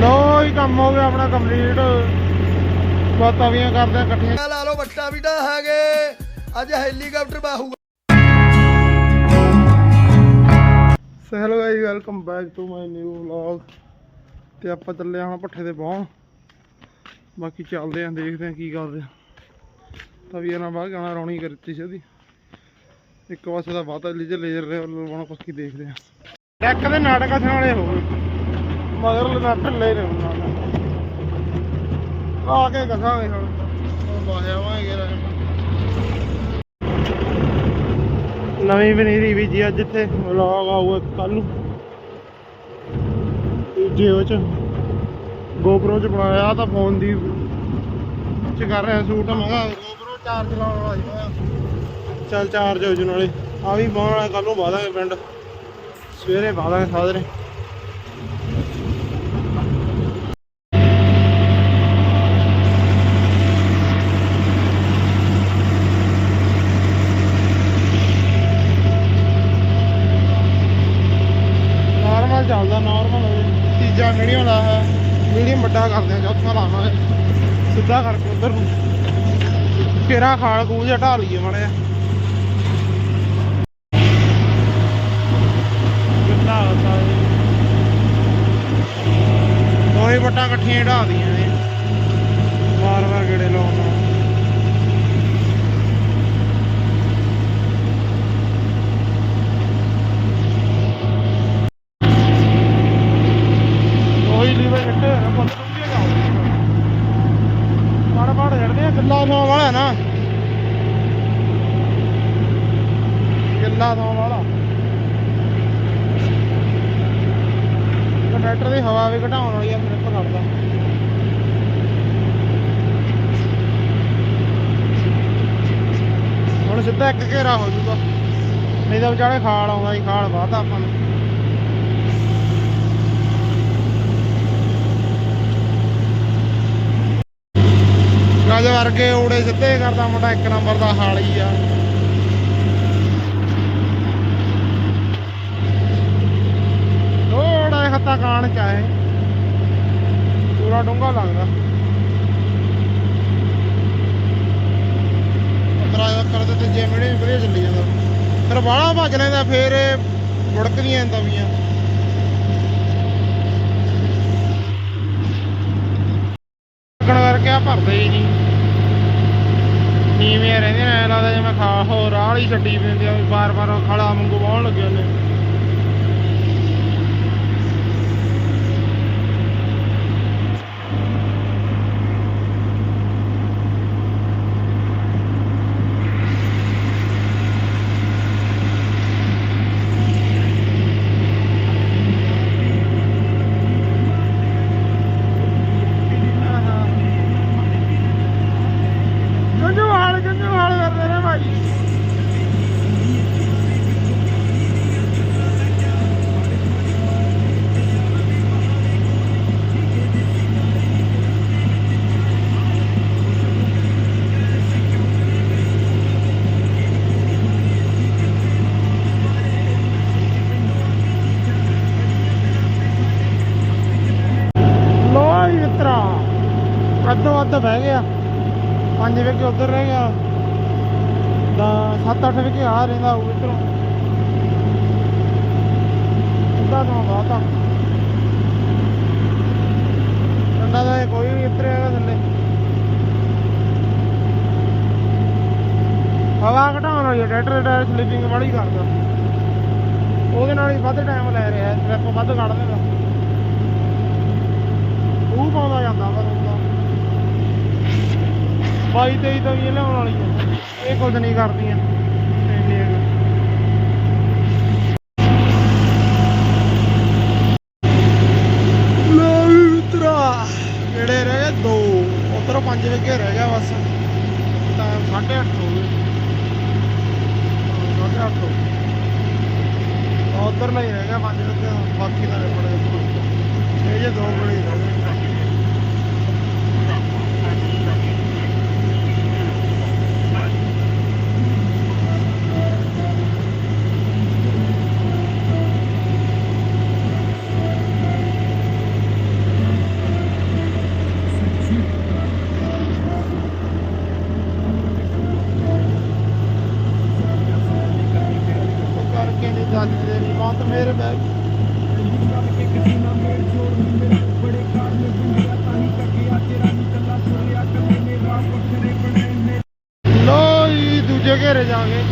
ਲੋ ਹੀ ਕੰਮ ਹੋ ਗਿਆ ਆਪਣਾ ਕੰਪਲੀਟ ਬਾਤਾਂ ਕਰਦੇ ਆ ਇਕੱਠੀਆਂ। ਲਾ ਲਓ ਵੱਟਾ ਵੀ ਹੈਗੇ। ਅੱਜ helicopter ਬਾਹੂਗਾ so hello guys welcome back to my new vlog ਤੇ ਆਪਾਂ ਚੱਲੇ ਹਾਂ ਪੱਠੇ ਤੇ ਪਹੁੰਚ ਬਾਕੀ ਚੱਲਦੇ ਆਂ ਦੇਖਦੇ ਆਂ ਕੀ ਕਰਦੇ ਆ। ਤਾਂ ਵੀ ਇਹਨਾਂ ਬਾਅਦ ਗਾਣਾ ਰੌਣੀ ਕਰਤੀ ਸੀ ਉਹਦੀ। ਇੱਕ ਪਾਸੇ ਦਾ ਬਾਤ ਲਈ ਲੇਜ਼ਰ ਰਹੇ ਲਵਾਉਣਾ ਪੱਕੀ ਦੇਖਦੇ ਆਂ। ਡੈਕ ਦੇ ਨਾਟਕ ਵਾਲੇ ਹੋ ਗਏ। ਮਗਰ ਨੱਟ ਲੈ ਰਹੇ ਉਹਨਾਂ ਆ ਕੇ ਕਸਾਂਗੇ ਹੁਣ। ਹੁਣ ਨਵੀਂ ਪਨੀਰੀ ਵੀ ਜੀ ਅੱਜ ਇੱਥੇ ਵਲੌਗ ਆਊਗਾ ਕੱਲ ਨੂੰ। ਦੂਜੇ ਚ GoPro ਚ ਬਣਾਇਆ ਤਾਂ ਫੋਨ ਦੀ ਚ ਕਰ ਰਿਹਾ ਸ਼ੂਟ। ਮੈਂ ਗੋਪਰੋ ਚਾਰਜ ਲਾਉਣ ਵਾਲਾ ਸੀ ਚੱਲ ਚਾਰਜ ਹੋ ਜੂ ਨਾਲੇ। ਆ ਵੀ ਬਾਹਣ ਕੱਲ ਨੂੰ ਬਾਦਾਂਗੇ ਪਿੰਡ। ਸਵੇਰੇ ਬਾਦਾਂਗੇ ਸਾਜਰੇ ਨਾਰਮਲ ਚੱਲਦਾ ਨਾਰਮਲ ਹੋਵੇ ਤੀਜਾ ਮੀਡੀਅਮ ਲਾ ਹੈ ਮੀਡੀਅਮ ਵੱਡਾ ਕਰਦੇ ਆ ਚੌਥਾ ਲਾਵਾਂਗੇ ਸਿੱਧਾ ਕਰਕੇ ਉਧਰ ਨੂੰ। ਫੇਰਾ ਖਾਲ ਖੂਜ ਹਟਾ ਲਈਏ ਮਾੜਾ ਕਿੰਨਾ ਹੁੰਦਾ ਦੋਹੇ ਵੱਟਾਂ ਇਕੱਠੀਆਂ ਢਾ ਦੀਆਂ ਨੇ। ਵਾਰ ਵਾਰ ਗੇੜੇ ਲਾਉਣ ਉਹੀ ਲੀਵਰ ਕੱਟੇ ਹੋਏ ਮਾੜਾ ਮਾੜਾ ਆ। ਗੱਲਾਂ ਤੋਂ ਵਾਲਾ ਨਾ। ਗੱਲਾਂ ਤੋਂ ਵਾਲਾ। ਕੰਡਕਟਰ ਦੀ ਹਵਾ ਵੀ ਘਟਾਉਣ ਵਾਲੀ ਆ ਫਿਰ ਕਰਦਾ ਹੁਣ ਸਿੱਧਾ ਇੱਕ ਘੇਰਾ ਹੋ ਜਾਊਗਾ। ਨਹੀਂ ਤਾਂ ਵਿਚਾਲੇ ਖਾਲ ਆਉਂਦਾ ਸੀ, ਖਾਲ ਵਾਹਤਾ ਆਪਾਂ ਨੂੰ। ਗੱਜ ਵਰਗੇ ਓੜੇ ਸਿੱਧੇ ਕਰਦਾ ਮੁੰਡਾ, ਇੱਕ ਨੰਬਰ ਦਾ ਹਾਲੀ ਆ। ਥੋੜਾ ਹੱਤਾ ਕਾਣ ਚਾਹੇ ਪੂਰਾ ਡੂੰਗਾ ਲੱਗਦਾ। ਡਰਾਈਵਰ ਕਰਦੇ ਤੇ ਜੇ ਮਿਹਣੇ ਵਧੀਆ ਚੱਲੀ ਜਾਂਦਾ। ਫਿਰ ਬਾਹਲਾ ਭੱਜ ਲੈਂਦਾ, ਫੇਰ ਇਹ ਮੁੜਕਦੀਆਂ ਦਵੀਆਂ ਲੱਗਣ ਕਰਕੇ ਆ, ਭਰਦੇ ਹੀ ਨਹੀਂ। ਨੀਵੇਂ ਰਹਿੰਦੇ ਨੇ, ਐਂ ਲੱਗਦਾ ਜਿਵੇਂ ਖਾ ਹੋ ਰਾਹ ਵਾਲੀ ਛੱਡੀ ਪੈਂਦੀ ਆ, ਵੀ ਬਾਰ-ਬਾਰ ਖੜਾ ਵਾਂਗੂ ਵਾਹਣ ਲੱਗੇ ਨੇ ਅੱਧੋ ਬਹਿ ਗਿਆ। ਪੰਜ ਵਿਕੇ ਉਧਰ ਰਹਿ ਗਿਆ। ਤਾਂ 7-8 ਵਿਕੇ ਆ ਰਹਿੰਦਾ ਉਹ ਇਧਰੋਂ। ਅੱਧਾ ਤੋਂ ਬਾਤਾ ਠੰਡਾ ਦਾ ਕੋਈ ਨਹੀਂ ਉਤਰਿਆਗਾ ਥੱਲੇ। ਹਵਾ ਘਟਾਉਣ ਵਾਲੀ ਟਰੈਕਟਰ ਦੇ ਟਾਇਰ ਸਲਿੱਪਿੰਗ ਵਾਲੀ ਕਰਦਾ। ਉਹਦੇ ਨਾਲ ਹੀ ਵੱਧ ਟਾਈਮ ਲੈ ਰਿਹਾ ਟ੍ਰਿਪ ਵੱਧ ਕੱਢ ਦੇਗਾ ਉਹ ਪਾਉਂਦਾ ਜਾਂਦਾ ਪਰ 22 23 ਤੋਂ ਵੀ ਇਹ ਲਿਆਉਣ ਵਾਲੀ ਆ। ਇਹ ਕੁਝ ਨਹੀਂ ਕਰਦੀਆਂ। ਕਿਹੜੇ ਰਹਿ ਗਏ ਦੋ, ਉਧਰ ਪੰਜ ਵਿਕੇ ਰਹਿ ਗਿਆ ਬਸ। ਟਾਈਮ 8:30 ਹੋ ਗਏ। 8:30 ਹੋ ਉਧਰ ਨਹੀਂ ਰਹਿ ਗਿਆ ਪੰਜ ਵਿਕੇ ਬਾਕੀ ਦਾ ਬੜੇ ਇਹ ਜੇ ਦੋ ਬੜੇ ਰਹਿ ਗਏ। ਹੱਥ ਮੇਰੇ ਬੈਗ। ਲੋ ਜੀ, ਦੂਜੇ ਘੇਰੇ ਜਾਗੇ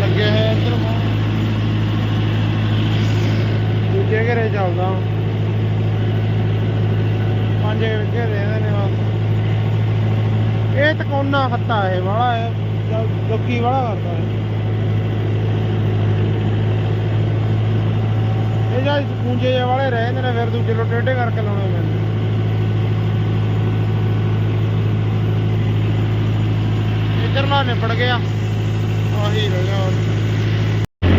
ਲੱਗੇ ਹੈ ਇੱਧਰ ਦੂਜੇ ਘੇਰੇ ਚੱਲਦਾ ਪੰਜ ਘੇਰੇ ਇਹਦੇ ਨੇ ਬਸ। ਇਹ ਤਕੋਨਾ ਹੱਤਾ ਹੈ ਵਾਲਾ ਹੈ ਲੋਕੀ ਵਾਲਾ ਕਰਦਾ ਹੈ। ਇਹ ਜਾਂ ਪੂੰਜੇ ਜਿਹੇ ਵਾਲੇ ਰਹਿੰਦੇ ਨੇ, ਫਿਰ ਦੂਜੇ ਨੂੰ ਟੇਢੇ ਕਰਕੇ ਲਾਉਣੇ ਪੈਂਦੇ ਇੱਧਰ ਨਾ ਨਿਪੜ ਗਿਆ। ਆਹੀ ਰਹਿ ਗਿਆ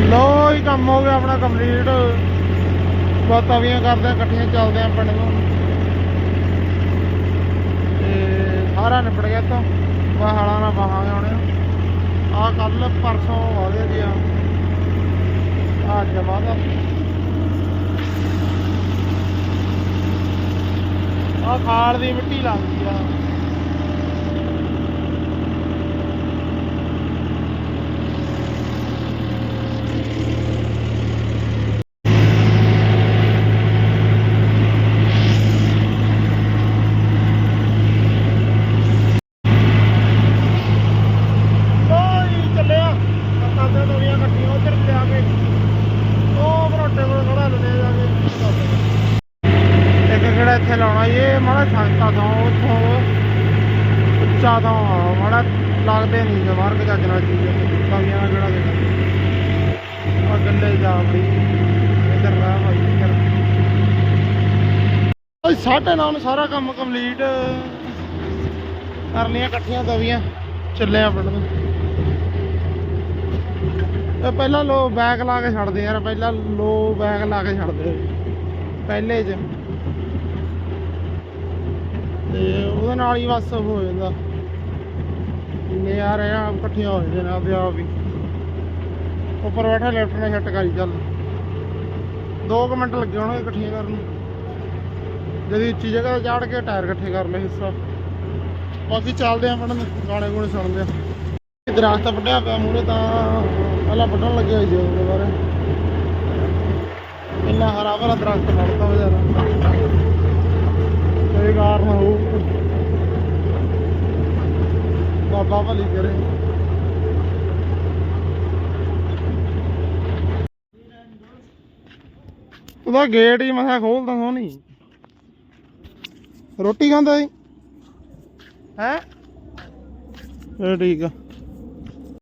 ਲੋ ਹੀ ਕੰਮ ਹੋ ਗਿਆ ਆਪਣਾ ਕੰਪਲੀਟ ਬਸ ਤਵੀਆਂ ਕਰਦੇ ਆ ਇਕੱਠੀਆਂ ਚੱਲਦੇ ਆ ਪਿੰਡ ਨੂੰ। ਤੇ ਸਾਰਾ ਨਿਪੜ ਗਿਆ ਤੋਂ ਬਾਹਲਾ ਹਾਲਾਂ ਨਾਲ ਬਾਹਾਂਗੇ ਹੁਣ। ਆ ਕੱਲ ਪਰਸੋਂ ਆਦੇ ਜੀ ਆ ਅੱਜ ਬਾਅਦ ਆ ਖਾਲ ਦੀ ਮਿੱਟੀ ਲੱਗਦੀ ਆ ਲੋਈ ਚੱਲਿਆ ਕਰਦੇ ਦੋਰੀਆਂ ਕੱਟੀਆਂ ਉਧਰ ਲਿਆ ਕੇ ਉਹ ਬਰੋਟੇ ਕੋਲ ਖੜਾ ਲੈਣੇ ਜਾ ਕੇ ਇੱਕ ਕਿਹੜਾ ਇੱਥੇ ਲਾਉਣਾ ਜੀ, ਇਹ ਮਾੜਾ ਸੰਸਤਾ ਤੋਂ ਉੱਥੋਂ। ਉੱਚਾ ਤੋਂ ਮਾੜਾ ਲੱਗਦੇ ਨਹੀਂ ਜੇ ਮਾਰਕ ਚੱਜ ਨਾਲ ਚੀਜ਼ ਕਵੀਆਂ ਦਾ ਕਿਹੜਾ ਦੇਣਾ? ਆ ਗੱਲੇ ਜਾ ਬਈ। ਇੱਧਰ ਰਹਿ ਭਾਈ, ਇੱਧਰ। ਓਏ ਸਾਢੇ ਨੌ ਨੂੰ ਸਾਰਾ ਕੰਮ ਕੰਪਲੀਟ ਕਰਨੀਆਂ ਇਕੱਠੀਆਂ ਦਵੀਆਂ ਚੱਲਿਆ ਪਿੰਡ ਨੂੰ ਇਹ ਪਹਿਲਾਂ ਲੋ ਬੈਗ ਲਾ ਕੇ ਛੱਡਦੇ ਯਾਰ, ਪਹਿਲਾਂ ਲੋ ਬੈਗ ਲਾ ਕੇ ਛੱਡਦੇ। ਪਹਿਲੇ ਚ। ਤੇ ਉਹਦੇ ਨਾਲ ਹੀ ਬਸ ਹੋ ਜਾਂਦਾ। ਇੰਨੇ ਯਾਰ ਆ ਇਕੱਠੀਆਂ ਹੋ ਜਾਂਦੇ ਨੇ ਆਪਦੇ ਆਪ ਵੀ। ਉੱਪਰ ਬੈਠਾ ਲੈਫਟ ਨਾਲ ਛੱਟ ਕਰੀ ਚੱਲ। 2 ਮਿੰਟ ਲੱਗੇ ਹੋਣਗੇ ਇਕੱਠੀਆਂ ਕਰਨ ਨੂੰ। ਜਦੀ ਉੱਚੀ ਜਗ੍ਹਾ ਤੇ ਚੜ ਕੇ ਟਾਇਰ ਇਕੱਠੇ ਕਰ ਲਏ ਹਿੱਸਾ ਬਾਕੀ ਚੱਲਦੇ ਆ ਪੜਨ ਗਾਣੇ ਗੂਣੇ ਸੁਣਦੇ ਆ ਦਰਖਤ ਵੱਢਿਆ ਪਿਆ ਮੂਰੇ ਤਾਂ ਪਹਿਲਾਂ ਵੱਢਣ ਲੱਗਿਆ ਹੋਏ ਸੀ ਉਹਦੇ ਬਾਰੇ। ਇੰਨਾ ਹਰਾ ਭਰਾ ਦਰਖਤ ਵੱਢਤਾ ਵਿਚਾਰਾ ਕੋਈ ਕਾਰਨ ਹੋਊ। ਬਾਬਾ ਭਲੀ ਕਰੇ। ਉਹਦਾ ਗੇਟ ਹੀ ਮਸਾ ਖੋਲਦਾ ਸੋਨੀ ਰੋਟੀ ਖਾਂਦਾ ਹੈ? ਇਹ ਠੀਕ ਆ।